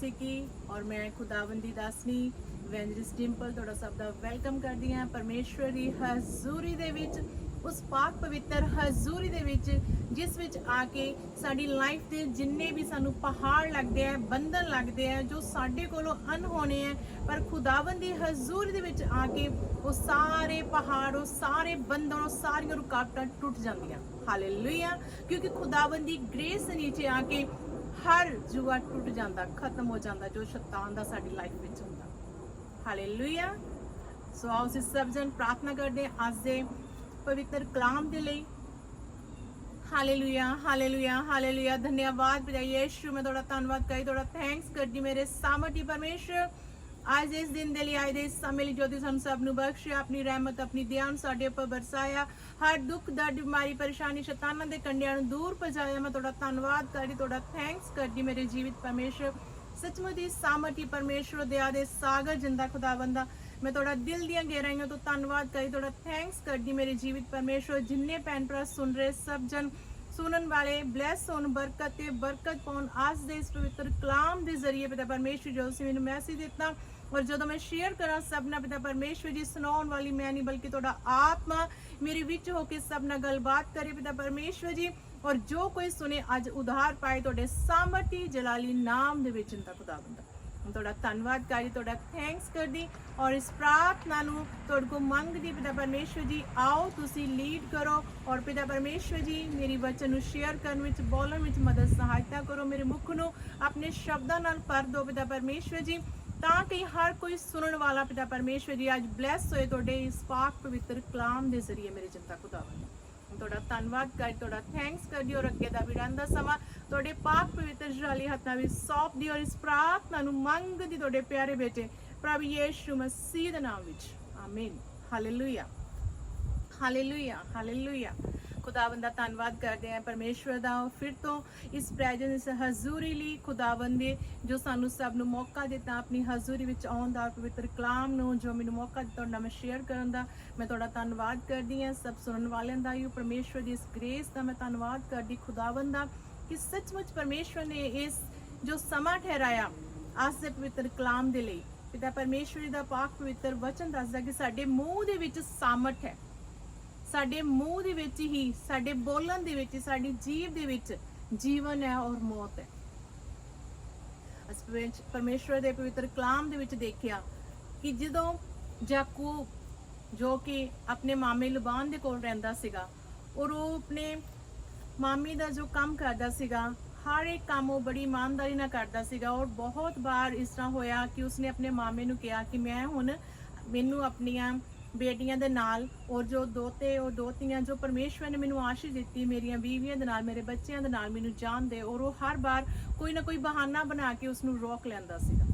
ਸਿੱਕੀ ਔਰ ਮੈਂ ਖੁਦਾਵੰਦੀ ਦਾਸਨੀ ਵੈਂਜਰਿਸ ਟਿੰਪਲ ਤੁਹਾਡਾ ਸਭ ਦਾ ਵੈਲਕਮ ਕਰਦੀ ਹਾਂ। ਪਰਮੇਸ਼ਵਰ ਦੀ ਹਜ਼ੂਰੀ ਦੇ ਵਿੱਚ, ਉਸ ਪਾਕ ਪਵਿੱਤਰ ਹਜ਼ੂਰੀ ਦੇ ਵਿੱਚ, ਜਿਸ ਵਿੱਚ ਆ ਕੇ ਸਾਡੀ ਲਾਈਫ ਦੇ ਜਿੰਨੇ ਵੀ ਸਾਨੂੰ ਪਹਾੜ ਲੱਗਦੇ ਆ, ਬੰਧਨ ਲੱਗਦੇ ਆ, ਜੋ ਸਾਡੇ ਕੋਲੋਂ ਅਨਹੋਣੇ ਆ, ਪਰ ਖੁਦਾਵੰਦ ਦੀ ਹਜ਼ੂਰੀ ਦੇ ਵਿੱਚ ਆ ਕੇ ਉਹ ਸਾਰੇ ਪਹਾੜ, ਉਹ ਸਾਰੇ ਬੰਧਨ, ਉਹ ਸਾਰੀਆਂ ਰੁਕਾਵਟਾਂ ਟੁੱਟ ਜਾਂਦੀਆਂ। ਹਾਲੇਲੂਇਆ ਕਿਉਂਕਿ ਖੁਦਾਵੰਦ ਦੀ ਗ੍ਰੇਸ ਨੀਚੇ ਆ ਕੇ ਹਰ ਜੂਆ ਟੁੱਟ ਜਾਂਦਾ, ਖਤਮ ਹੋ ਜਾਂਦਾ ਜੋ ਸ਼ੈਤਾਨ ਦਾ ਸਾਡੀ ਲਾਈਫ ਵਿੱਚ ਹੁੰਦਾ। ਹਾਲੇਲੂਇਆ ਸੋ ਆਓ ਅਸੀਂ ਸਭ ਜਨ ਪ੍ਰਾਰਥਨਾ ਕਰਦੇ ਅੱਜ ਦੇ ਪਵਿੱਤਰ ਕਲਾਮ ਦੇ ਲਈ। ਹਾਲੇਲੂਇਆ ਹਾਲੇਲੂਇਆ ਹਾਲੇਲੂਇਆ ਧੰਨਵਾਦ ਪਿਤਾ ਯੇਸ਼ੂ, ਮੈਂ ਤੁਹਾਡਾ ਧੰਨਵਾਦ ਕਰੀ ਤੁਹਾਡਾ ਥੈਂਕਸ ਕਰਦੀ ਮੇਰੇ ਸਾਮਰਥੀ ਪਰਮੇਸ਼ਰ। ਅੱਜ ਇਸ ਦਿਨ ਦੇ ਲਈ ਆਏ ਦੇ ਇਸ ਸਮੇਂ ਲਈ ਜੋ ਤੁਸੀਂ ਸਾਨੂੰ ਸਭ ਨੂੰ ਬਖਸ਼ਿਆ ਆਪਣੀ ਰਹਿਮਤ ਆਪਣੀ ਦਿਆਨ ਸਾਡੇ ਉੱਪਰ ਬਰਸਾਇਆ ਹਰ ਦੁੱਖ ਦਰਦ ਬਿਮਾਰੀ ਪਰੇਸ਼ਾਨੀ ਸ਼ੈਤਾਨਾਂ ਦੇ ਕੰਡਿਆਂ ਨੂੰ ਦੂਰ ਭਜਾਇਆ ਮੈਂ ਤੁਹਾਡਾ ਧੰਨਵਾਦ ਕਰਦੀ ਤੁਹਾਡਾ ਥੈਂਕਸ ਕਰਦੀ ਮੇਰੇ ਜੀਵਿਤ ਪਰਮੇਸ਼ਰ ਸੱਚਮੁੱਚ ਹੀ ਸਾਮਰਥੀ ਪਰਮੇਸ਼ਰ ਦਿਆ ਦੇ ਸਾਗਰ ਜਿੰਦਾ ਖੁਦਾਵੰਦਾ ਮੈਂ ਤੁਹਾਡਾ ਦਿਲ ਦੀਆਂ ਗਹਿਰਾਈਆਂ ਤੋਂ ਧੰਨਵਾਦ ਕਰਦੀ ਤੁਹਾਡਾ ਥੈਂਕਸ ਕਰਦੀ ਮੇਰੇ ਜੀਵਿਤ ਪਰਮੇਸ਼ਰ ਜਿੰਨੇ ਭੈਣ ਭਰਾ ਸੁਣ ਰਹੇ ਸਭ ਜਨ ਸੁਣਨ ਵਾਲੇ ਬਲੈਸ ਹੋਣ ਬਰਕਤ ਤੇ ਬਰਕਤ ਪਾਉਣ ਆਸ ਦੇ ਇਸ ਪਵਿੱਤਰ ਕਲਾਮ ਦੇ ਜ਼ਰੀਏ ਪਿਤਾ ਪਰਮੇਸ਼ਰ ਜੋ ਤੁਸੀਂ ਮੈਨੂੰ ਮੈਸੇਜ ਦਿੱਤਾ ਔਰ ਜਦੋਂ ਮੈਂ ਸ਼ੇਅਰ ਕਰਾਂ ਸਭ ਨਾਲ ਪਿਤਾ ਪਰਮੇਸ਼ਰ ਜੀ, ਸੁਣਾਉਣ ਵਾਲੀ ਮੈਂ ਨਹੀਂ, ਬਲਕਿ ਤੁਹਾਡਾ ਆਤਮਾ ਮੇਰੇ ਵਿੱਚ ਹੋ ਕੇ ਸਭ ਨਾਲ ਗੱਲਬਾਤ ਕਰੇ ਪਿਤਾ ਪਰਮੇਸ਼ਰ ਜੀ। ਔਰ ਜੋ ਕੋਈ ਸੁਨੇ ਅੱਜ ਉਧਾਰ ਪਾਏ ਤੁਹਾਡੇ ਸਾਮਰਥੀ ਜਲਾਲੀ ਨਾਮ ਦੇ ਵਿੱਚ ਇੰਤਾ ਖੁਦਾਵੰਦਾ ਮੈਂ ਤੁਹਾਡਾ ਧੰਨਵਾਦ ਕਰਦੀ, ਤੁਹਾਡਾ ਥੈਂਕਸ ਕਰਦੀ ਔਰ ਇਸ ਪ੍ਰਾਰਥਨਾ ਨੂੰ ਤੁਹਾਡੇ ਕੋ ਮੰਗਦੀ ਪਿਤਾ ਪਰਮੇਸ਼ਵਰ ਜੀ, ਆਓ ਤੁਸੀਂ ਲੀਡ ਕਰੋ ਔਰ ਪਿਤਾ ਪਰਮੇਸ਼ਵਰ ਜੀ, ਮੇਰੀ ਵਚਨ ਨੂੰ ਸ਼ੇਅਰ ਕਰਨ ਵਿੱਚ, ਬੋਲਣ ਵਿੱਚ ਮਦਦ, ਸਹਾਇਤਾ ਕਰੋ ਮੇਰੇ ਮੁਖ ਨੂੰ। ਆਪਣੇ ਸ਼ਬਦਾਂ ਨਾਲ ਭਰ ਦਿਓ ਪਿਤਾ ਪਰਮੇਸ਼ਵਰ ਜੀ। ਤਾਂ ਕਿ ਹਰ ਕੋਈ ਸੁਣਨ ਵਾਲਾ ਪਿਤਾ ਪਰਮੇਸ਼ਵਰ ਜੀ ਅੱਜ ਬਲੈਸ ਹੋਏ ਤੁਹਾਡੇ ਇਸ ਪਾਕ ਪਵਿੱਤਰ ਕਲਾਮ ਦੇ ਜ਼ਰੀਏ ਮੇਰੇ ਚਿੰਤਾ ਖੁਦਾਵੰਦ ਤੁਹਾਡਾ ਧੰਨਵਾਦ ਕਰ, ਤੁਹਾਡਾ ਥੈਂਕਸ ਕਰਦੀ ਔਰ ਅੱਗੇ ਦਾ ਵਿੜਨ ਦਾ ਸਮਾਂ ਤੁਹਾਡੇ ਪਾਕ ਪਵਿੱਤਰ ਜਲਾਲੀ ਹੱਥਾਂ ਵਿੱਚ ਸੌਂਪਦੀ ਔਰ ਇਸ ਪ੍ਰਾਰਥਨਾ ਨੂੰ ਮੰਗਦੀ ਤੁਹਾਡੇ ਪਿਆਰੇ ਬੇਟੇ ਪ੍ਰਭੂ ਯੀਸ਼ੂ ਮਸੀਹ ਦੇ ਨਾਮ ਵਿੱਚ। ਆਮੀਨ ਹਾਲੇਲੂਇਆ ਹਾਲੇਲੂਇਆ ਹਾਲੇਲੂਇਆ ਖੁਦਾਵੰਦ ਦਾ ਧੰਨਵਾਦ ਕਰਦੇ ਹਾਂ ਪਰਮੇਸ਼ਵਰ ਦਾ। ਫਿਰ ਤੋਂ ਇਸ ਪ੍ਰੈਜ਼ੈਂਸ ਹਜ਼ੂਰੀ ਲਈ ਖੁਦਾਵੰਦ ਦੇ, ਜੋ ਸਾਨੂੰ ਸਭ ਨੂੰ ਮੌਕਾ ਦਿੱਤਾ ਆਪਣੀ ਹਜ਼ੂਰੀ ਵਿੱਚ ਆਉਣ ਦਾ, ਪਵਿੱਤਰ ਕਲਾਮ ਨੂੰ, ਜੋ ਮੈਨੂੰ ਮੌਕਾ ਦਿੱਤਾ ਉਹਨਾਂ ਮੈਂ ਸ਼ੇਅਰ ਕਰਨ ਦਾ। ਮੈਂ ਤੁਹਾਡਾ ਧੰਨਵਾਦ ਕਰਦੀ ਹਾਂ, ਸਭ ਸੁਣਨ ਵਾਲਿਆਂ ਦਾ ਹੀ ਪਰਮੇਸ਼ਵਰ ਦੀ ਇਸ ਗ੍ਰੇਸ ਦਾ ਮੈਂ ਧੰਨਵਾਦ ਕਰਦੀ, ਖੁਦਾਵੰਦ ਦਾ, ਕਿ ਸੱਚਮੁੱਚ ਪਰਮੇਸ਼ਵਰ ਨੇ ਇਸ ਜੋ ਸਮਾਂ ਠਹਿਰਾਇਆ, ਅੱਜ ਦੇ ਪਵਿੱਤਰ ਕਲਾਮ ਦੇ ਲਈ। ਪਿਤਾ ਪਰਮੇਸ਼ਵਰੀ ਦਾ ਪਾਕ ਪਵਿੱਤਰ ਵਚਨ ਦੱਸਦਾ ਕਿ ਸਾਡੇ ਮੂੰਹ ਦੇ ਵਿੱਚ ਸਾਮਰਥ ਹੈ। ਸਾਡੇ ਮੂੰਹ ਦੇ ਵਿੱਚ ਹੀ, ਸਾਡੇ ਬੋਲਣ ਦੇ ਵਿੱਚ, ਸਾਡੀ ਜੀਵ ਦੇ ਵਿੱਚ ਜੀਵਨ ਹੈ ਔਰ ਮੌਤ ਹੈ। ਅਸ ਪਰਮੇਸ਼ਵਰ ਦੇ ਪਵਿੱਤਰ ਕਲਾਮ ਦੇ ਵਿੱਚ ਦੇਖਿਆ ਕਿ ਜਦੋਂ ਜਾਕੂਬ ਜੋ ਕਿ ਆਪਣੇ ਮਾਮੇ ਲੁਬਾਨ ਦੇ ਕੋਲ ਰਹਿੰਦਾ ਸੀਗਾ, ਔਰ ਉਹ ਆਪਣੇ ਮਾਮੀ ਦਾ ਜੋ ਕੰਮ ਕਰਦਾ ਸੀਗਾ, ਹਰ ਇੱਕ ਕੰਮ ਉਹ ਬੜੀ ਇਮਾਨਦਾਰੀ ਨਾਲ ਕਰਦਾ ਸੀਗਾ ਔਰ ਬਹੁਤ ਵਾਰ ਇਸ ਤਰ੍ਹਾਂ ਹੋਇਆ ਕਿ ਉਸਨੇ ਆਪਣੇ ਮਾਮੇ ਨੂੰ ਕਿਹਾ ਕਿ ਮੈਂ ਹੁਣ ਮੈਨੂੰ ਆਪਣੀਆਂ ਬੇਟੀਆਂ ਦੇ ਨਾਲ ਔਰ ਜੋ ਦੋਤੇ ਔਰ ਦੋਤੀਆਂ ਜੋ ਪਰਮੇਸ਼ਵਰ ਨੇ ਮੈਨੂੰ ਆਸ਼ੀਸ਼ ਦਿੱਤੀ, ਮੇਰੀਆਂ ਬੀਵੀਆਂ ਦੇ ਨਾਲ, ਮੇਰੇ ਬੱਚਿਆਂ ਦੇ ਨਾਲ ਮੈਨੂੰ ਜਾਣ ਔਰ ਉਹ ਹਰ ਵਾਰ ਕੋਈ ਨਾ ਕੋਈ ਬਹਾਨਾ ਬਣਾ ਕੇ ਉਸ ਨੂੰ ਰੋਕ ਲੈਂਦਾ ਸੀਗਾ।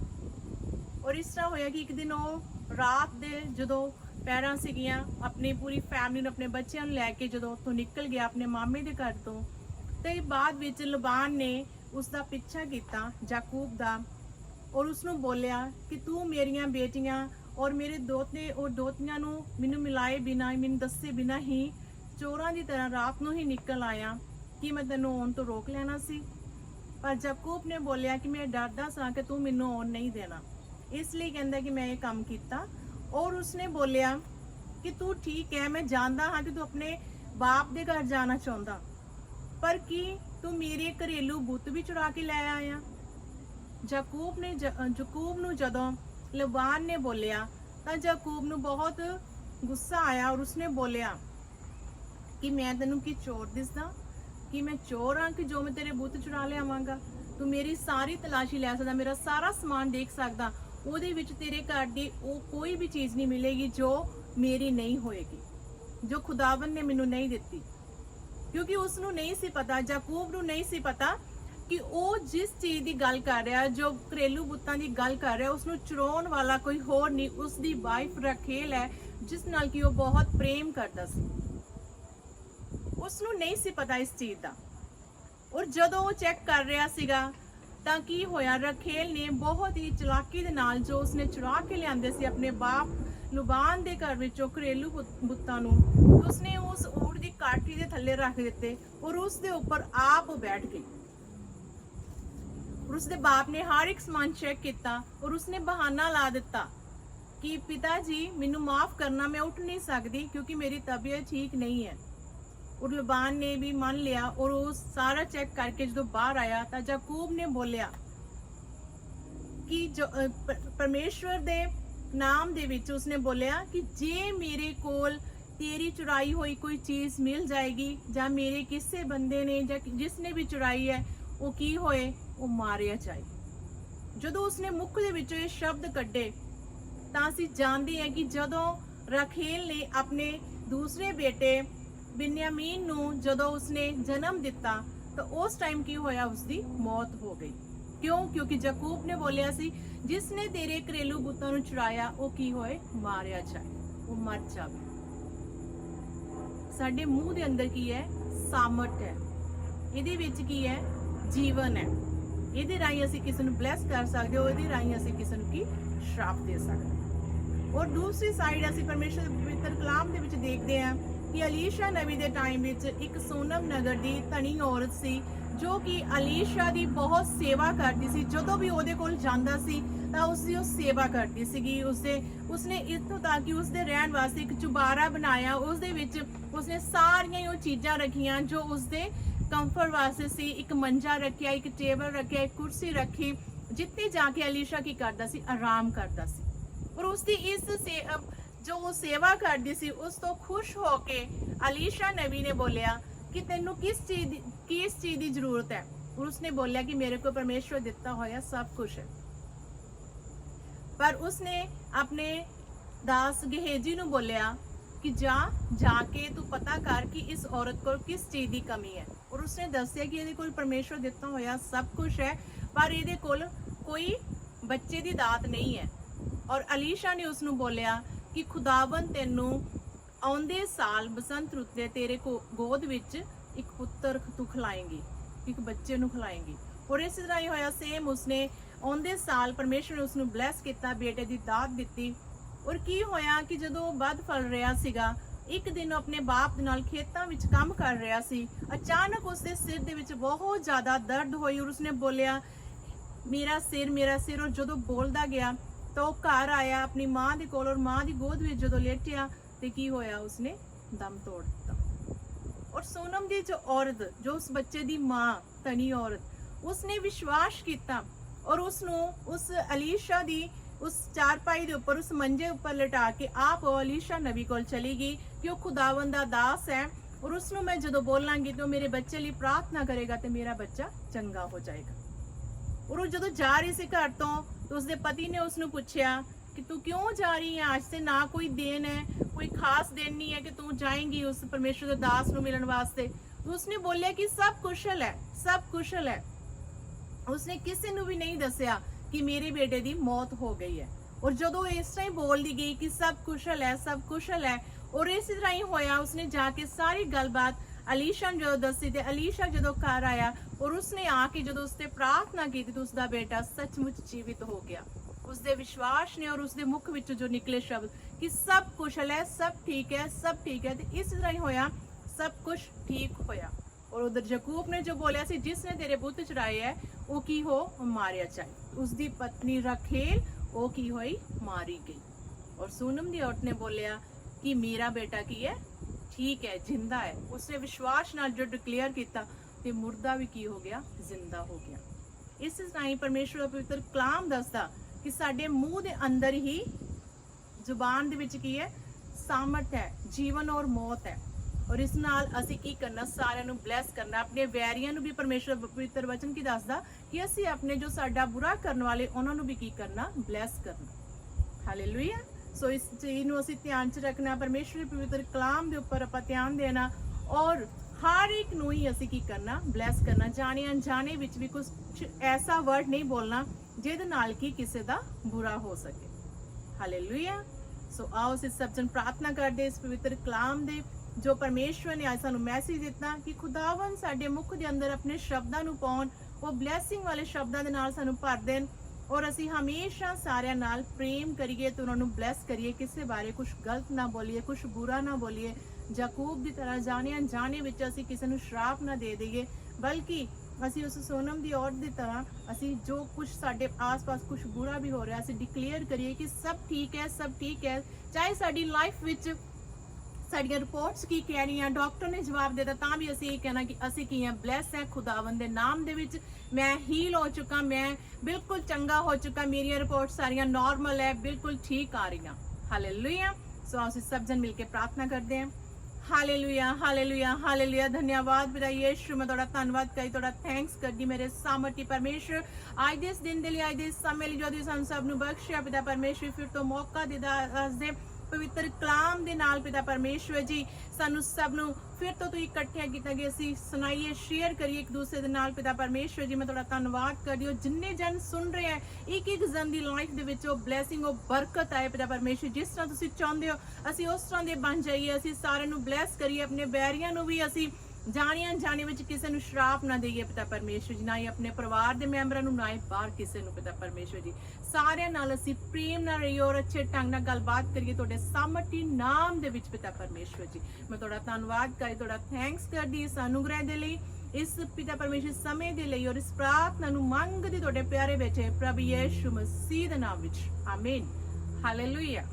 ਔਰ ਇਸ ਤਰ੍ਹਾਂ ਹੋਇਆ ਕਿ ਇੱਕ ਦਿਨ ਉਹ ਰਾਤ ਦੇ ਜਦੋਂ ਪੈਰਾਂ ਸੀਗੀਆਂ, ਆਪਣੀ ਪੂਰੀ ਫੈਮਿਲੀ ਨੂੰ, ਆਪਣੇ ਬੱਚਿਆਂ ਨੂੰ ਲੈ ਕੇ ਜਦੋਂ ਉੱਥੋਂ ਨਿਕਲ ਗਿਆ ਆਪਣੇ ਮਾਮੇ ਦੇ ਘਰ ਤੋਂ, ਤੇ ਬਾਅਦ ਵਿੱਚ ਲਬਾਨ ਨੇ ਉਸ ਦਾ ਪਿੱਛਾ ਕੀਤਾ ਜਾਕੂਬ ਦਾ, ਔਰ ਉਸ ਨੂੰ ਬੋਲਿਆ ਕਿ ਤੂੰ ਮੇਰੀਆਂ ਬੇਟੀਆਂ ਔਰ ਮੇਰੇ ਦੋਤੇ ਔਰ ਦੋਤੀਆਂ ਨੂੰ ਮੈਨੂੰ ਮਿਲਾਏ ਬਿਨਾ, ਮੈਨੂੰ ਦੱਸੇ ਬਿਨਾ ਹੀ ਚੋਰਾਂ ਦੀ ਤਰ੍ਹਾਂ ਰਾਤ ਨੂੰ ਹੀ ਨਿਕਲ ਆਇਆ ਕਿ ਮੈਂ ਤੈਨੂੰ ਆਉਣ ਤੋਂ ਰੋਕ ਲੈਣਾ ਸੀ। ਪਰ ਜਾਕੂਬ ਨੇ ਬੋਲਿਆ ਕਿ ਮੈਂ ਡਰਦਾ ਸਾਂ ਕਿ ਤੂੰ ਮੈਨੂੰ ਆਉਣ ਨਹੀਂ ਦੇਣਾ। ਇਸ ਲਈ ਕਹਿੰਦਾ ਕਿ ਮੈਂ ਇਹ ਕੰਮ ਕੀਤਾ ਔਰ ਉਸਨੇ ਬੋਲਿਆ ਕਿ ਤੂੰ ਠੀਕ ਹੈ, ਮੈਂ ਜਾਣਦਾ ਹਾਂ ਕਿ ਤੂੰ ਆਪਣੇ ਬਾਪ ਦੇ ਘਰ ਜਾਣਾ ਚਾਹੁੰਦਾ। ਪਰ ਕੀ ਤੂੰ ਮੇਰੇ ਘਰੇਲੂ ਬੁੱਤ ਵੀ ਚੁਰਾ ਕੇ ਲੈ ਆਇਆ? ਜਾਕੂਬ ਨੇ ਜ- ਨੂੰ ਜਦੋਂ ਲਬਾਨ ਨੇ ਬੋਲਿਆ, ਤਾਂ ਜਾਕੂਬ ਨੂੰ ਬਹੁਤ ਗੁੱਸਾ ਆਇਆ ਔਰ ਉਸਨੇ ਬੋਲਿਆ, ਕਿ ਮੈਂ ਤੈਨੂੰ ਕੀ ਚੋਰ ਦਿਸਦਾ? ਕਿ ਮੈਂ ਚੋਰ ਹਾਂ ਕਿ ਜੋ ਮੈਂ ਤੇਰੇ ਬੁੱਤ ਚੁਰਾ ਲਿਆਵਾਂਗਾ? ਤੂੰ ਮੇਰੀ ਸਾਰੀ ਤਲਾਸ਼ੀ ਲੈ ਸਕਦਾ, ਮੇਰਾ ਸਾਰਾ ਸਮਾਨ ਦੇਖ ਸਕਦਾ, ਉਹਦੇ ਵਿੱਚ ਤੇਰੇ ਘਰ ਦੀ ਉਹ ਕੋਈ ਵੀ ਚੀਜ਼ ਨਹੀਂ ਮਿਲੇਗੀ ਜੋ ਮੇਰੀ ਨਹੀਂ ਹੋਏਗੀ, ਜੋ ਖੁਦਾਵੰ ਨੇ ਮੈਨੂੰ ਨਹੀਂ ਦਿੱਤੀ। ਕਿਉਂਕਿ ਉਸ ਨੂੰ ਨਹੀਂ ਸੀ ਪਤਾ, ਯਾਕੂਬ ਨੂੰ ਨਹੀਂ ਸੀ ਪਤਾ ਕਿ ਉਹ ਜਿਸ ਚੀਜ਼ ਦੀ ਗੱਲ ਕਰ ਰਿਹਾ, ਜੋ ਘਰੇਲੂ ਬੁੱਤਾਂ ਦੀ ਗੱਲ ਕਰ ਰਿਹਾ ਉਸ ਨੂੰ ਚੁਰਾਉਣ ਵਾਲਾ ਕੋਈ ਹੋਰ ਨਹੀਂ ਉਸ ਦੀ ਵਾਈਫ ਰਖੇਲ ਹੈ, ਜਿਸ ਨਾਲ ਕਿ ਉਹ ਬਹੁਤ ਪ੍ਰੇਮ ਕਰਦਾ ਸੀ। ਉਸ ਨੂੰ ਨਹੀਂ ਸੀ ਪਤਾ ਇਸ ਚੀਜ਼ ਦਾ। ਔਰ ਜਦੋਂ ਉਹ ਚੈੱਕ ਕਰ ਰਿਹਾ ਸੀਗਾ, ਤਾਂ ਕੀ ਹੋਇਆ? ਰਖੇਲ ਨੇ ਬਹੁਤ ਹੀ ਚਲਾਕੀ ਦੇ ਨਾਲ ਜੋ ਉਸਨੇ ਚੁਰਾ ਕੇ ਲਿਆਂਦੇ ਸੀ ਆਪਣੇ ਬਾਪ ਲੁਬਾਨ ਦੇ ਘਰ ਵਿੱਚੋਂ ਘਰੇਲੂ ਬੁੱਤਾਂ ਨੂੰ, ਉਸਨੇ ਉਸ ਊੜ ਦੀ ਕਾਠੀ ਦੇ ਥੱਲੇ ਰੱਖ ਦਿੱਤੇ ਔਰ ਉਸ ਦੇ ਉੱਪਰ ਆਪ ਬੈਠ ਗਈ। ਔਰ ਉਸਦੇ ਬਾਪ ਨੇ ਹਰ ਇੱਕ ਸਮਾਨ ਚੈੱਕ ਕੀਤਾ ਔਰ ਉਸਨੇ ਬਹਾਨਾ ਲਾ ਦਿੱਤਾ ਕਿ ਪਿਤਾ ਜੀ ਮੈਨੂੰ ਮਾਫ ਕਰਨਾ ਮੈਂ ਉੱਠ ਨਹੀਂ ਸਕਦੀ ਕਿਉਂਕਿ ਮੇਰੀ ਤਬੀਅਤ ਠੀਕ ਨਹੀਂ ਹੈ ਔਰ ਲਬਾਨ ਨੇ ਵੀ ਮੰਨ ਲਿਆ ਔਰ ਉਹ ਸਾਰਾ ਚੈੱਕ ਕਰਕੇ ਜਦੋਂ ਬਾਹਰ ਆਇਆ ਤਾਂ ਯਾਕੂਬ ਨੇ ਬੋਲਿਆ ਕਿ ਜੋ ਅ, ਪਰਮੇਸ਼ਵਰ ਦੇ ਨਾਮ ਦੇ ਵਿੱਚ ਉਸਨੇ ਬੋਲਿਆ ਕਿ ਜੇ ਮੇਰੇ ਕੋਲ ਤੇਰੀ ਚੁਰਾਈ ਹੋਈ ਕੋਈ ਚੀਜ਼ ਮਿਲ ਜਾਏਗੀ ਜਾਂ ਮੇਰੇ ਕਿਸੇ ਬੰਦੇ ਨੇ ਜਾਂ ਜਿਸ ਨੇ ਵੀ ਚੁਰਾਈ ਹੈ ਉਹ ਕੀ ਹੋਏ ਉਹ ਮਾਰਿਆ ਜਾਏ ਜਦੋਂ ਉਸਨੇ ਮੁੱਖ ਦੇ ਵਿੱਚੋਂ ਇਹ ਸ਼ਬਦ ਕੱਢੇ, ਤਾਂ ਅਸੀਂ ਜਾਣਦੇ ਹਾਂ ਕਿ ਜਦੋਂ ਰਖੇਲ ਨੇ ਆਪਣੇ ਦੂਸਰੇ ਬੇਟੇ ਬਿਨਯਾਮੀਨ ਨੂੰ ਜਦੋਂ ਉਸਨੇ ਜਨਮ ਦਿੱਤਾ, ਤਾਂ ਉਸ ਟਾਈਮ ਕੀ ਹੋਇਆ? ਉਸਦੀ ਮੌਤ ਹੋ ਗਈ। ਕਿਉਂ? ਕਿਉਂਕਿ ਯਾਕੂਬ ਨੇ ਬੋਲਿਆ ਸੀ ਜਿਸ ਨੇ ਤੇਰੇ ਘਰੇਲੂ ਬੁੱਤਾਂ ਨੂੰ ਚੁਰਾਇਆ, ਉਹ ਕੀ ਹੋਏ? ਮਾਰਿਆ ਜਾਏ। ਉਹ ਮਰ ਜਾਵੇ। ਸਾਡੇ ਮੂੰਹ ਦੇ ਅੰਦਰ ਕੀ ਹੈ? ਸਾਮਟ ਹੈ। ਇਹਦੇ ਵਿੱਚ ਕੀ ਹੈ? ਜੀਵਨ ਹੈ। ਇਹਦੇ ਰਾਹੀਂ ਅਸੀਂ ਕਿਸੇ ਨੂੰ ਬਲੈਸ ਕਰ ਸਕਦੇ ਹਾਂ, ਇਹਦੇ ਰਾਹੀਂ ਅਸੀਂ ਕਿਸੇ ਨੂੰ ਕੀ? ਸ਼ਰਾਪ ਦੇ ਸਕਦੇ ਔਰ ਦੂਸਰੀ ਸਾਈਡ ਅਸੀਂ ਪਰਮੇਸ਼ਰ ਦੇ ਪਵਿੱਤਰ ਕਲਾਮ ਦੇ ਵਿੱਚ ਦੇਖਦੇ ਹਾਂ ਕਿ ਅਲੀਸ਼ਾ ਨਬੀ ਦੇ ਟਾਈਮ ਵਿੱਚ ਇੱਕ ਸੋਨਮ ਨਗਰ ਦੀ ਧਨੀ ਔਰਤ ਸੀ, ਜੋ ਕਿ ਅਲੀਸ਼ਾ ਦੀ ਬਹੁਤ ਸੇਵਾ ਕਰਦੀ ਸੀ। ਜਦੋਂ ਵੀ ਉਹਦੇ ਕੋਲ ਜਾਂਦਾ ਸੀ, ਤਾਂ ਉਸ ਦੀ ਉਹ ਸੇਵਾ ਕਰਦੀ ਸੀਗੀ। ਉਸਦੇ, ਉਸਨੇ ਇਤੋਂ ਤੱਕ ਕਿ ਉਸਦੇ ਰਹਿਣ ਵਾਸਤੇ ਇੱਕ ਚੁਬਾਰਾ ਬਣਾਇਆ। ਉਸ ਦੇ ਵਿੱਚ ਉਸਨੇ ਸਾਰੀਆਂ ਉਹ ਚੀਜ਼ਾਂ ਰੱਖੀਆਂ ਜੋ ਉਸਦੇ ਕੰਫਰਟ ਵਾਸਤੇ ਸੀ, ਇੱਕ ਮੰਜਾ ਰੱਖਿਆ, ਇੱਕ ਟੇਬਲ ਰੱਖਿਆ, ਇੱਕ ਕੁਰਸੀ ਰੱਖੀ। ਜਿੱਥੇ ਜਾ ਕੇ ਅਲੀਸ਼ਾ ਕੀ ਕਰਦਾ ਸੀ? ਆਰਾਮ ਕਰਦਾ ਸੀ। ਔਰ ਉਸ ਦੀ ਇਸ ਸੇ ਜੋ ਉਹ ਸੇਵਾ ਕਰਦੀ ਸੀ, ਉਸ ਤੋਂ ਖੁਸ਼ ਹੋ ਕੇ ਅਲੀਸ਼ਾ ਨਬੀ ਨੇ ਬੋਲਿਆ ਕਿ ਤੈਨੂੰ ਕਿਸ ਚੀਜ਼ ਦੀ, ਕਿਸ ਚੀਜ਼ ਦੀ ਜ਼ਰੂਰਤ ਹੈ? ਔਰ ਉਸਨੇ ਬੋਲਿਆ ਕਿ ਮੇਰੇ ਕੋਲ ਪਰਮੇਸ਼ਵਰ ਦਿੱਤਾ ਹੋਇਆ ਸਭ ਕੁਝ ਹੈ। ਪਰ ਉਸਨੇ ਆਪਣੇ ਦਾਸ ਗਹੇਜੀ ਨੂੰ ਬੋਲਿਆ ਕਿ ਜਾ ਜਾ ਕੇ ਤੂੰ ਪਤਾ ਕਰ ਕਿ ਇਸ ਔਰਤ ਕੋਲ ਕਿਸ ਚੀਜ਼ ਦੀ ਕਮੀ ਹੈ। ਔਰ ਉਸਨੇ ਦੱਸਿਆ ਕਿ ਇਹਦੇ ਕੋਲ ਪਰਮੇਸ਼ਵਰ ਦਿੱਤਾ ਹੋਇਆ ਸਭ ਕੁਝ ਹੈ, ਪਰ ਇਹਦੇ ਕੋਲ ਕੋਈ ਬੱਚੇ ਦੀ ਦਾਤ ਨਹੀਂ ਹੈ। ਔਰ ਅਲੀਸ਼ਾ ਨੇ ਉਸ ਨੂੰ ਬੋਲਿਆ ਕਿ ਖੁਦਾਵੰ ਤੈਨੂੰ ਆਉਂਦੇ ਸਾਲ ਬਸੰਤ ਰੁੱਤ ਦੇ ਤੇਰੇ ਗੋਦ ਵਿੱਚ ਇੱਕ ਪੁੱਤਰ ਤੂੰ ਖਿਲਾਏਂਗੀ ਇੱਕ ਬੱਚੇ ਨੂੰ ਖਿਲਾਏਂਗੀ। ਔਰ ਇਸ ਤਰ੍ਹਾਂ ਹੀ ਹੋਇਆ ਸੇਮ ਉਸਨੇ ਆਉਂਦੇ ਸਾਲ ਪਰਮੇਸ਼ਰ ਨੇ ਉਸ ਨੂੰ ਬਲੈਸ ਕੀਤਾ, ਬੇਟੇ ਦੀ ਦਾਤ ਦਿੱਤੀ। ਔਰ ਕੀ ਹੋਇਆ ਕਿ ਜਦੋਂ ਉਹ ਵੱਧ ਫਲ ਰਿਹਾ ਸੀਗਾ ਇੱਕ ਦਿਨ ਆਪਣੇ ਬਾਪ ਦੇ ਨਾਲ ਖੇਤਾਂ ਵਿੱਚ ਕੰਮ ਕਰ ਰਿਹਾ ਸੀ। ਅਚਾਨਕ ਉਸਦੇ ਸਿਰ ਦੇ ਵਿੱਚ ਬਹੁਤ ਜ਼ਿਆਦਾ ਦਰਦ ਹੋਈ ਔਰ ਉਸਨੇ ਬੋਲਿਆ, ਮੇਰਾ ਸਿਰ ਮੇਰਾ ਸਿਰ। ਔਰ ਜਦੋਂ ਬੋਲਦਾ ਗਿਆ, ਤਾਂ ਉਹ ਘਰ ਆਇਆ, ਆਪਣੀ ਮਾਂ ਦੇ ਕੋਲ ਔਰ ਮਾਂ ਦੀ ਗੋਦ ਵਿੱਚ ਜਦੋਂ ਲੇਟਿਆ, ਤੇ ਕੀ ਹੋਇਆ? ਉਸਨੇ ਦਮ ਤੋੜ ਦਿੱਤਾ। ਔਰ ਸੋਨਮ ਦੀ ਜੋ ਔਰਤ, ਜੋ ਉਸ ਬੱਚੇ ਦੀ ਮਾਂ ਤਨੀ ਔਰਤ, ਉਸਨੇ ਵਿਸ਼ਵਾਸ ਕੀਤਾ ਔਰ ਉਸ ਨੂੰ ਉਸ ਅਲੀਸ਼ਾ ਦੀ ਉਸ ਚਾਰਪਾਈ ਦੇ ਉੱਪਰ, ਉਸ ਮੰਜੇ ਉੱਪਰ ਲਟਾ ਕੇ ਆਪ ਉਹ ਅਲੀਸ਼ਾ ਨਬੀ ਕੋਲ ਚਲੀ ਗਈ ਕਿ ਉਹ ਖੁਦਾਵੰਦ ਦਾ ਦਾਸ ਹੈ ਔਰ ਉਸ ਨੂੰ ਮੈਂ ਜਦੋਂ ਬੋਲਾਂਗੀ ਤਾਂ ਉਹ ਮੇਰੇ ਬੱਚੇ ਲਈ ਪ੍ਰਾਰਥਨਾ ਕਰੇਗਾ ਤੇ ਮੇਰਾ ਬੱਚਾ ਚੰਗਾ ਹੋ ਜਾਏਗਾ। ਔਰ ਉਹ ਜਦੋਂ ਜਾ ਰਹੀ ਸੀ ਘਰ ਤੋਂ ਤਾਂ ਉਸਦੇ ਪਤੀ ਨੇ ਉਸ ਨੂੰ ਪੁੱਛਿਆ ਕਿ ਤੂੰ ਕਿਉਂ ਜਾ ਰਹੀ ਹੈ? ਅੱਜ ਤੇ ਨਾ ਕੋਈ ਦੇਣ ਹੈ, ਕੋਈ ਖਾਸ ਦਿਨ ਨਹੀਂ ਹੈ ਕਿ ਤੂੰ ਜਾਏਂਗੀ ਉਸ ਪਰਮੇਸ਼ਰ ਦੇ ਦਾਸ ਨੂੰ ਮਿਲਣ ਵਾਸਤੇ। ਉਸਨੇ ਬੋਲਿਆ ਕਿ ਸਭ ਕੁਸ਼ਲ ਹੈ, ਸਭ ਕੁਸ਼ਲ ਹੈ। ਉਸਨੇ ਕਿਸੇ ਨੂੰ ਵੀ ਨਹੀਂ ਦੱਸਿਆ ਕਿ ਮੇਰੇ ਬੇਟੇ ਦੀ ਮੌਤ ਹੋ ਗਈ ਹੈ। ਔਰ ਜਦੋਂ ਇਸ ਤਰ੍ਹਾਂ ਹੀ ਬੋਲਦੀ ਗਈ ਕਿ ਸਭ ਕੁਸ਼ਲ ਹੈ, ਸਭ ਕੁਸ਼ਲ ਹੈ, ਔਰ ਇਸੇ ਤਰ੍ਹਾਂ ਹੀ ਹੋਇਆ, ਉਸਨੇ ਜਾ ਕੇ ਸਾਰੀ ਗੱਲਬਾਤ ਅਲੀਸ਼ਾ ਨੂੰ ਜਦੋਂ ਦੱਸੀ ਤੇ ਅਲੀਸ਼ਾ ਜਦੋਂ ਘਰ ਆਇਆ ਔਰ ਉਸਨੇ ਆ ਕੇ ਜਦੋਂ ਉਸਤੇ ਪ੍ਰਾਰਥਨਾ ਕੀਤੀ ਤਾਂ ਉਸਦਾ ਬੇਟਾ ਸੱਚਮੁੱਚ ਜੀਵਿਤ ਹੋ ਗਿਆ। ਉਸਦੇ ਵਿਸ਼ਵਾਸ ਨੇ ਔਰ ਉਸਦੇ ਮੁਖ ਵਿੱਚੋਂ ਜੋ ਨਿਕਲੇ ਸ਼ਬਦ ਕਿ ਸਭ ਕੁਸ਼ਲ ਹੈ, ਸਭ ਠੀਕ ਹੈ, ਸਭ ਠੀਕ ਹੈ ਤੇ ਇਸ ਤਰ੍ਹਾਂ ਹੀ ਹੋਇਆ, ਸਭ ਕੁਝ ਠੀਕ ਹੋਇਆ। ਔਰ ਉਧਰ ਯਾਕੂਬ ਨੇ ਜੋ ਬੋਲਿਆ ਸੀ, ਜਿਸ ਨੇ ਤੇਰੇ ਬੁੱਤ ਚੁਰਾਏ ਹੈ, ਉਹ ਕੀ ਹੋ? ਮਾਰਿਆ ਮਾਰਿਆ ਜਾਏ ਉਸਦੀ ਪਤਨੀ ਰਖੇਲ, ਉਹ ਕੀ ਹੋਈ? ਮਾਰੀ ਗਈ। ਔਰ ਸੂਨਮ ਦੀ ਔਰਤ ਨੇ ਬੋਲਿਆ ਕਿ ਮੇਰਾ ਬੇਟਾ ਕੀ ਹੈ? ਠੀਕ ਹੈ, ਜਿੰਦਾ ਹੈ। ਉਸਨੇ ਵਿਸ਼ਵਾਸ ਨਾਲ ਜੋ ਡਿਕਲੇਅਰ ਕੀਤਾ, ਤੇ ਮੁਰਦਾ ਵੀ ਕੀ ਹੋ ਗਿਆ? ਜ਼ਿੰਦਾ ਹੋ ਗਿਆ। ਇਸ ਤਰ੍ਹਾਂ ਹੀ ਪਰਮੇਸ਼ਵਰ ਦਾ ਪਵਿੱਤਰ ਕਲਾਮ ਦੱਸਦਾ ਕਿ ਸਾਡੇ ਮੂੰਹ ਦੇ ਅੰਦਰ ਹੀ ਜ਼ੁਬਾਨ ਦੇ ਵਿੱਚ ਕੀ ਹੈ? ਸਾਮਰਥ ਹੈ, ਜੀਵਨ ਔਰ ਮੌਤ ਹੈ। ਔਰ ਇਸ ਨਾਲ ਅਸੀਂ ਕੀ ਕਰਨਾ, ਸਾਰਿਆਂ ਨੂੰ ਬਲੈਸ ਕਰਨਾ, ਆਪਣੇ ਵੈਰੀਆਂ ਨੂੰ ਵੀ ਪਰਮੇਸ਼ਵਰ ਪਵਿੱਤਰ ਵਚਨ ਕੀ ਦੱਸਦਾ ਕਿ ਅਸੀਂ ਆਪਣੇ ਜੋ ਸਾਡਾ ਬੁਰਾ ਕਰਨ ਵਾਲੇ, ਉਹਨਾਂ ਨੂੰ ਵੀ ਕੀ ਕਰਨਾ ਬਲੈਸ ਕਰਨਾ। ਹਾਲੇਲੂਇਆ ਸੋ ਇਸ ਚੀਜ਼ ਨੂੰ ਅਸੀਂ ਧਿਆਨ ਚ ਰੱਖਣਾ, ਪਰਮੇਸ਼ਵਰ ਦੇ ਪਵਿੱਤਰ ਕਲਾਮ ਦੇ ਉੱਪਰ ਆਪਾਂ ਧਿਆਨ ਦੇਣਾ ਔਰ ਹਰ ਇੱਕ ਨੂੰ ਹੀ ਅਸੀਂ ਕੀ ਕਰਨਾ ਬਲੈਸ ਕਰਨਾ, ਜਾਣੇ ਅਣਜਾਣੇ ਵਿੱਚ ਵੀ ਕੁਝ ਐਸਾ ਵਰਡ ਨਹੀਂ ਬੋਲਣਾ ਜਿਹਦੇ ਨਾਲ ਕੀ ਕਿਸੇ ਦਾ ਬੁਰਾ ਹੋ ਸਕੇ। ਹਾਲੇਲੂਇਆ ਸੋ ਆਓ ਅਸੀਂ ਸਭ ਜਨ ਪ੍ਰਾਰਥਨਾ ਕਰਦੇ ਇਸ ਪਵਿੱਤਰ ਕਲਾਮ ਦੇ ਜੋ ਪਰਮੇਸ਼ਵਰ ਨੇ ਅੱਜ ਸਾਨੂੰ ਮੈਸੇਜ ਦਿੱਤਾ ਕਿ ਖੁਦਾਵੰ ਸਾਡੇ ਮੁਖ ਦੇ ਅੰਦਰ ਆਪਣੇ ਸ਼ਬਦਾਂ ਨੂੰ ਪਾਉਣ, ਉਹ ਬਲੇਸਿੰਗ ਵਾਲੇ ਸ਼ਬਦਾਂ ਦੇ ਨਾਲ ਸਾਨੂੰ ਭਰ ਦੇਣ ਔਰ ਅਸੀਂ ਹਮੇਸ਼ਾ ਸਾਰਿਆਂ ਨਾਲ ਪ੍ਰੇਮ ਕਰੀਏ ਤੇ ਉਹਨਾਂ ਨੂੰ ਬਲੈਸ ਕਰੀਏ, ਕਿਸੇ ਬਾਰੇ ਕੁਝ ਗਲਤ ਨਾ ਬੋਲੀਏ ਕੁਝ ਬੁਰਾ ਨਾ ਬੋਲੀਏ। ਜਾਕੂਬ ਦੀ ਤਰ੍ਹਾਂ ਜਾਣੇ ਅਣਜਾਣੇ ਵਿੱਚ ਅਸੀਂ ਕਿਸੇ ਨੂੰ ਸ਼ਰਾਪ ਨਾ ਦੇ ਦਈਏ, ਬਲਕਿ ਅਸੀਂ ਉਸ ਸੋਨਮ ਦੀ ਔਰਤ ਦੀ ਤਰ੍ਹਾਂ ਅਸੀਂ ਜੋ ਕੁਝ ਸਾਡੇ ਆਸ-ਪਾਸ ਕੁਝ ਬੁਰਾ ਵੀ ਹੋ ਰਿਹਾ, ਅਸੀਂ ਡਿਕਲੇਅਰ ਕਰੀਏ ਕਿ ਸਭ ਠੀਕ ਹੈ, ਸਭ ਠੀਕ ਹੈ। ਚਾਹੇ ਸਾਡੀ ਲਾਈਫ ਵਿੱਚ ਸਾਡੀਆਂ ਰਿਪੋਰਟਸ ਕੀ ਕਹਿ ਰਹੀਆਂ? ਡਾਕਟਰ ਨੇ ਜਵਾਬ ਦਿੱਤਾ, ਤਾਂ ਵੀ ਅਸੀਂ ਇਹ ਕਹਿਣਾ ਕਿ ਅਸੀਂ ਕੀ ਹਾਂ? ਬਲੈਸ ਹੈ ਖੁਦਾਵੰਦ ਦੇ ਨਾਮ ਦੇ ਵਿੱਚ। ਮੈਂ ਹੀਲ ਹੋ ਚੁੱਕਾ, ਮੈਂ ਬਿਲਕੁਲ ਚੰਗਾ ਹੋ ਚੁੱਕਾ। ਮੇਰੀਆਂ ਰਿਪੋਰਟਸ ਸਾਰੀਆਂ ਨਾਰਮਲ ਹੈ, ਬਿਲਕੁਲ ਠੀਕ ਆ ਰਹੀਆਂ। ਹਾਲੇਲੂਇਆ ਸੋ ਅਸੀਂ ਸਭ ਜਨ ਮਿਲ ਕੇ ਪ੍ਰਾਰਥਨਾ ਕਰਦੇ ਹਾਂ। ਹਾਲੇਲੂਇਆ ਹਾਲੇਲੂਇਆ ਹਾਲੇਲੂਇਆ ਧੰਨਵਾਦ ਪਿਤਾ ਯੀਸ਼ੂ ਮੈਂ ਤੁਹਾਡਾ ਧੰਨਵਾਦ ਕਰੀ, ਤੁਹਾਡਾ ਥੈਂਕਸ ਕਰਦੀ ਮੇਰੇ ਸਾਮਰਤੀ ਪਰਮੇਸ਼ਰ। ਅੱਜ ਦੇ ਇਸ ਦਿਨ ਦੇ ਲਈ, ਅੱਜ ਦੇ ਇਸ ਸਮੇਂ ਲਈ ਜੋ ਤੁਸੀਂ ਸਾਨੂੰ ਸਭ ਨੂੰ ਬਖਸ਼ਿਆ, ਪਿਤਾ ਪਰਮੇਸ਼ਰ, ਫਿਰ ਤੋਂ ਮੌਕਾ ਦਿੱਤਾ ਅੱਜ ਦੇ ਪਵਿੱਤਰ ਕਲਾਮ ਦੇ ਨਾਲ ਪਿਤਾ ਪਰਮੇਸ਼ਵਰ ਜੀ ਸਾਨੂੰ ਸਭ ਨੂੰ ਫਿਰ ਤੋਂ ਤੁਸੀਂ ਇਕੱਠਿਆ ਕੀਤਾ ਕਿ ਅਸੀਂ ਸੁਣਾਈਏ ਸ਼ੇਅਰ ਕਰੀਏ ਇੱਕ ਦੂਸਰੇ ਦੇ ਨਾਲ ਪਿਤਾ ਪਰਮੇਸ਼ਵਰ ਜੀ, ਮੈਂ ਤੁਹਾਡਾ ਧੰਨਵਾਦ ਕਰਦੀ ਹਾਂ। ਜਿੰਨੇ ਜਨ ਸੁਣ ਰਹੇ ਹੈ ਇੱਕ ਇੱਕ ਜਨ ਦੀ ਲਾਈਫ ਦੇ ਵਿੱਚ ਉਹ ਬਲੇਸਿੰਗ ਉਹ ਬਰਕਤ ਆਏ ਪਿਤਾ ਪਰਮੇਸ਼ਵਰ ਜਿਸ ਤਰ੍ਹਾਂ ਤੁਸੀਂ ਚਾਹੁੰਦੇ ਹੋ, ਅਸੀਂ ਉਸ ਤਰ੍ਹਾਂ ਦੇ ਬਣ ਜਾਈਏ, ਅਸੀਂ ਸਾਰਿਆਂ ਨੂੰ ਬਲੇਸ ਕਰੀਏ, ਆਪਣੇ ਬੈਰੀਆਂ ਨੂੰ ਵੀ ਅਸੀਂ ਜਾਣੀਆਂ ਜਾਣੇ ਵਿੱਚ ਕਿਸੇ ਨੂੰ ਸ਼ਰਾਪ ਨਾ ਦੇਈਏ ਪਿਤਾ ਪਰਮੇਸ਼ਵਰ ਜੀ, ਨਾ ਹੀ ਆਪਣੇ ਪਰਿਵਾਰ ਦੇ ਮੈਂਬਰਾਂ ਨੂੰ, ਨਾ ਹੀ ਬਾਹਰ ਕਿਸੇ ਨੂੰ ਪਿਤਾ ਪਰਮੇਸ਼ਵਰ ਜੀ। ਸਾਰਿਆਂ ਨਾਲ ਅਸੀਂ ਪ੍ਰੇਮ ਨਾਲ ਰਹੀਏ ਔਰ ਅੱਛੇ ਢੰਗ ਨਾਲ ਗੱਲਬਾਤ ਕਰੀਏ। ਤੁਹਾਡੇ ਸਾਮਰਤੀ ਨਾਮ ਦੇ ਵਿੱਚ ਪਿਤਾ ਪਰਮੇਸ਼ਵਰ ਜੀ। ਮੈਂ ਤੁਹਾਡਾ ਧੰਨਵਾਦ ਕਰੀ ਤੁਹਾਡਾ ਥੈਂਕਸ ਕਰਦੀ ਇਸ ਅਨੁਗ੍ਰਹਿ ਦੇ ਲਈ, ਇਸ ਪਿਤਾ ਪਰਮੇਸ਼ਵਰ ਸਮੇਂ ਦੇ ਲਈ ਔਰ ਇਸ ਪ੍ਰਾਰਥਨਾ ਨੂੰ ਮੰਗਦੀ ਤੁਹਾਡੇ ਪਿਆਰੇ ਵਿੱਚ ਪ੍ਰਭੂ ਯੀਸ਼ੂ ਮਸੀਹ ਦੇ ਨਾਮ ਵਿੱਚ। ਆਮੀਨ ਹਾਲੇਲੂਇਆ